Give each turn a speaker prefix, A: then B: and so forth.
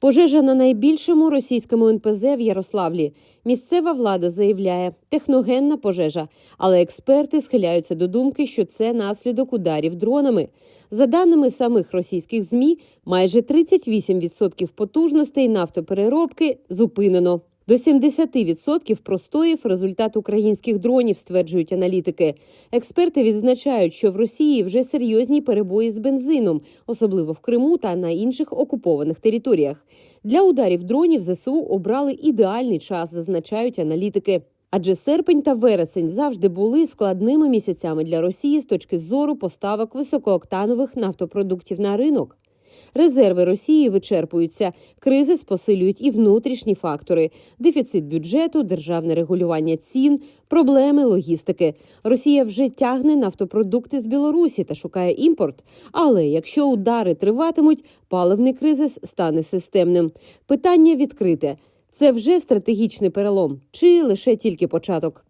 A: Пожежа на найбільшому російському НПЗ в Ярославлі. Місцева влада заявляє техногенна пожежа, але експерти схиляються до думки, що це наслідок ударів дронами. За даними самих російських змі, майже 38% потужностей нафтопереробки зупинено. До 70% простоїв результат українських дронів, стверджують аналітики. Експерти відзначають, що в Росії вже серйозні перебої з бензином, особливо в Криму та на інших окупованих територіях. Для ударів дронів ЗСУ обрали ідеальний час, зазначають аналітики. Адже серпень та вересень завжди були складними місяцями для Росії з точки зору поставок високооктанових нафтопродуктів на ринок. Резерви Росії вичерпуються, кризис посилюють і внутрішні фактори: дефіцит бюджету, державне регулювання цін, проблеми логістики. Росія вже тягне нафтопродукти з Білорусі та шукає імпорт. Але якщо удари триватимуть, паливний кризис стане системним. Питання відкрите: це вже стратегічний перелом чи лише тільки початок?